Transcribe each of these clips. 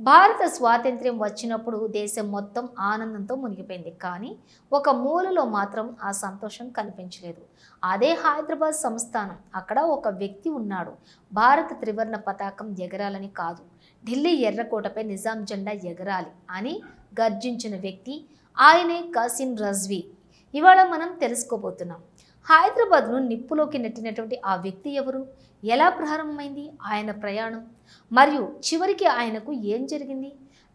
భారత స్వాతంత్ర్యం వచ్చినప్పుడు దేశం మొత్తం ఆనందంతో మునిగిపోయింది. కానీ ఒక మూలలో మాత్రం ఆ సంతోషం కనిపించలేదు. అదే హైదరాబాద్ సంస్థానం. అక్కడ ఒక వ్యక్తి ఉన్నాడు. భారత త్రివర్ణ పతాకం ఎగరాలని కాదు. ఢిల్లీ ఎర్రకోటపై నిజాం జెండా ఎగరాలి అని గర్జించిన వ్యక్తి ఆయనే కసిన్ రజ్వీ. ఇవాళ మనం తెలుసుకోబోతున్నాం. హైదరాబాద్ను నిప్పులోకి నెట్టినటువంటి ఆ వ్యక్తి ఎవరు? ఎలా ప్రారంభమైంది ఆయన ప్రయాణం? మరియు చివరికి ఆయనకు ఏం జరిగింది?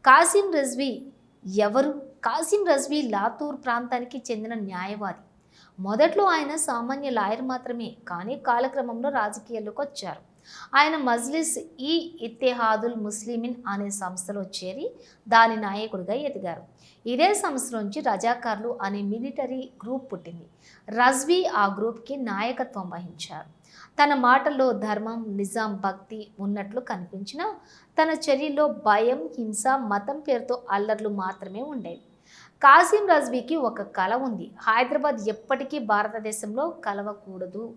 కాసిం రజ్వీ ఎవరు? కాసిం రజ్వీ లాతూర్ ప్రాంతానికి చెందిన న్యాయవాది. మొదట్లో ఆయన సామాన్య లాయర్ మాత్రమే కానీ కాలక్రమంలో రాజకీయాల్లోకి వచ్చారు. ఆయన మజ్లిస్ ఈ ఇత్తెహాదుల్ ముస్లిమిన్ అనే సంస్థలో చేరి దాని నాయకుడిగా ఎదిగారు. ఇదే సంస్థ నుంచి రజాకార్లు అనే మిలిటరీ గ్రూప్ పుట్టింది. రజ్వీ ఆ గ్రూప్కి నాయకత్వం వహించారు. తన మాటల్లో ధర్మం నిజాం భక్తి ఉన్నట్లు కనిపించిన తన చర్యలో భయం హింస మతం పేరుతో అల్లర్లు మాత్రమే ఉండేవి. కాసిం రజ్వీకి ఒక కళ ఉంది. హైదరాబాద్ ఎప్పటికీ భారతదేశంలో కలవకూడదు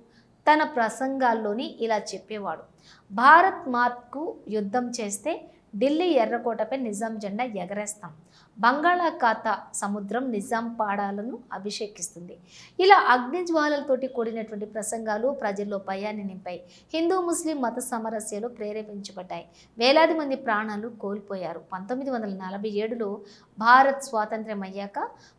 తన ప్రసంగాల్లోని ఇలా చెప్పేవాడు భారత్ మాత్కు యుద్ధం చేస్తే ఢిల్లీ ఎర్రకోటపై నిజాం జెండా ఎగరేస్తాం. బంగాళాఖాత సముద్రం నిజాం పాడాలను అభిషేకిస్తుంది. ఇలా అగ్నిజ్వాలలతోటి కూడినటువంటి ప్రసంగాలు ప్రజల్లో భయాన్ని నింపాయి. హిందూ ముస్లిం మత సమరస్యలు ప్రేరేపించబడ్డాయి. వేలాది మంది ప్రాణాలు కోల్పోయారు. పంతొమ్మిది వందల నలభై ఏడులో భారత్ స్వాతంత్ర్యం అయ్యాక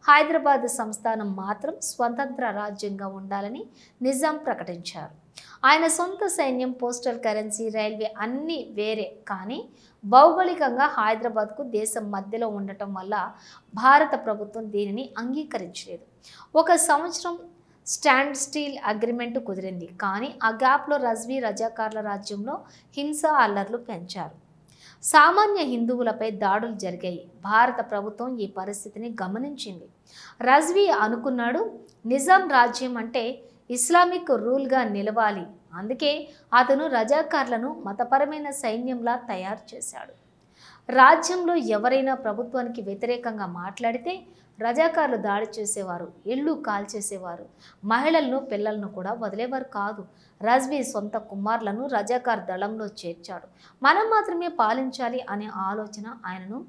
హైదరాబాద్ సంస్థానం మాత్రం స్వతంత్ర రాజ్యంగా ఉండాలని నిజాం ప్రకటించారు. ఆయన సొంత సైన్యం పోస్టల్ కరెన్సీ రైల్వే అన్నీ వేరే. కానీ భౌగోళికంగా హైదరాబాద్కు దేశం మధ్యలో ఉండటం వల్ల భారత ప్రభుత్వం దీనిని అంగీకరించలేదు. ఒక సంవత్సరం స్టాండ్ స్టీల్ అగ్రిమెంట్ కుదిరింది. కానీ ఆ గ్యాప్లో రజ్వీ రజాకార్ల రాజ్యంలో హింస అల్లర్లు పెంచారు. సామాన్య హిందువులపై దాడులు జరిగాయి. భారత ప్రభుత్వం ఈ పరిస్థితిని గమనించింది. రజ్వీ అనుకున్నాడు నిజాం రాజ్యం అంటే ఇస్లామిక్ రూల్గా నిలవాలి. అందుకే అతను రజాకార్లను మతపరమైన సైన్యంలా తయారు చేశాడు. రాజ్యంలో ఎవరైనా ప్రభుత్వానికి వ్యతిరేకంగా మాట్లాడితే రజాకారులు దాడి చేసేవారు ఇళ్ళు కాల్చేసేవారు మహిళలను పిల్లలను కూడా వదిలేవారు కాదు. రజ్వీ సొంత కుమారులను రజాకార్ దళంలో చేర్చాడు. మనం మాత్రమే పాలించాలి అనే ఆలోచన ఆయనను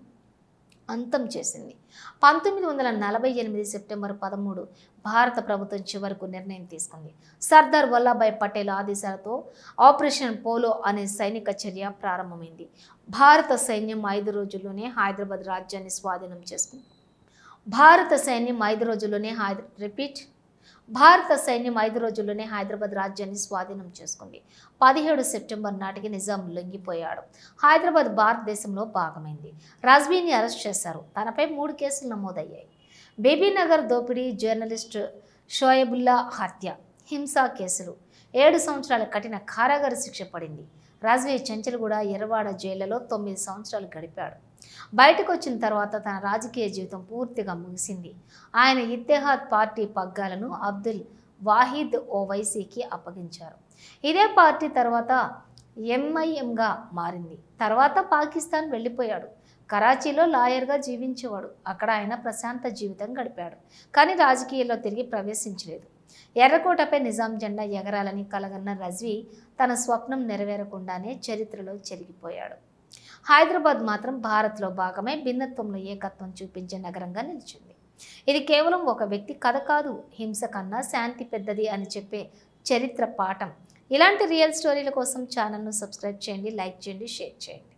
అంతం చేసింది. పంతొమ్మిది వందల నలభై ఎనిమిది సెప్టెంబర్ పదమూడు భారత ప్రభుత్వం చివరకు నిర్ణయం తీసుకుంది. సర్దార్ వల్లభాయ్ పటేల్ ఆదేశాలతో ఆపరేషన్ పోలో అనే సైనిక చర్య ప్రారంభమైంది. భారత సైన్యం ఐదు రోజుల్లోనే హైదరాబాద్ రాజ్యాన్ని స్వాధీనం చేసుకుంది. భారత సైన్యం ఐదు రోజుల్లోనే హైదరా రిపీట్ భారత సైన్యం ఐదు రోజుల్లోనే హైదరాబాద్ రాజ్యాన్ని స్వాధీనం చేసుకుంది. పదిహేడు సెప్టెంబర్ నాటికి నిజాం లొంగిపోయాడు. హైదరాబాద్ భారతదేశంలో భాగమైంది. రజ్వీని అరెస్ట్ చేశారు. తనపై మూడు కేసులు నమోదయ్యాయి. బేబీనగర్ దోపిడీ జర్నలిస్ట్ షోయబుల్లా హత్య హింసా కేసులు. ఏడు సంవత్సరాల కఠిన కారాగార శిక్ష పడింది. రాజ్వీ చెంచల్గూడ ఎర్రవాడ జైళ్ళలో తొమ్మిది సంవత్సరాలు గడిపాడు. బయటకు వచ్చిన తర్వాత తన రాజకీయ జీవితం పూర్తిగా ముగిసింది. ఆయన ఇత్తెహాద్ పార్టీ పగ్గాలను అబ్దుల్ వాహిద్ ఓవైసీకి అప్పగించారు. ఇదే పార్టీ తర్వాత ఎంఐఎంగా మారింది. తర్వాత పాకిస్తాన్ వెళ్ళిపోయాడు. కరాచీలో లాయర్గా జీవించేవాడు. అక్కడ ఆయన ప్రశాంత జీవితం గడిపాడు. కానీ రాజకీయాల్లో తిరిగి ప్రవేశించలేదు. ఎర్రకోటపై నిజాం జెండా ఎగరాలని కలగన్న రజ్వీ తన స్వప్నం నెరవేరకుండానే చరిత్రలో చెరిగిపోయాడు. హైదరాబాద్ మాత్రం భారత్లో భాగమే భిన్నత్వంలో ఏకత్వం చూపించే నగరంగా నిలిచింది. ఇది కేవలం ఒక వ్యక్తి కథ కాదు హింస కన్నా శాంతి పెద్దది అని చెప్పే చరిత్ర పాఠం. ఇలాంటి రియల్ స్టోరీల కోసం ఛానల్ను సబ్స్క్రైబ్ చేయండి లైక్ చేయండి షేర్ చేయండి.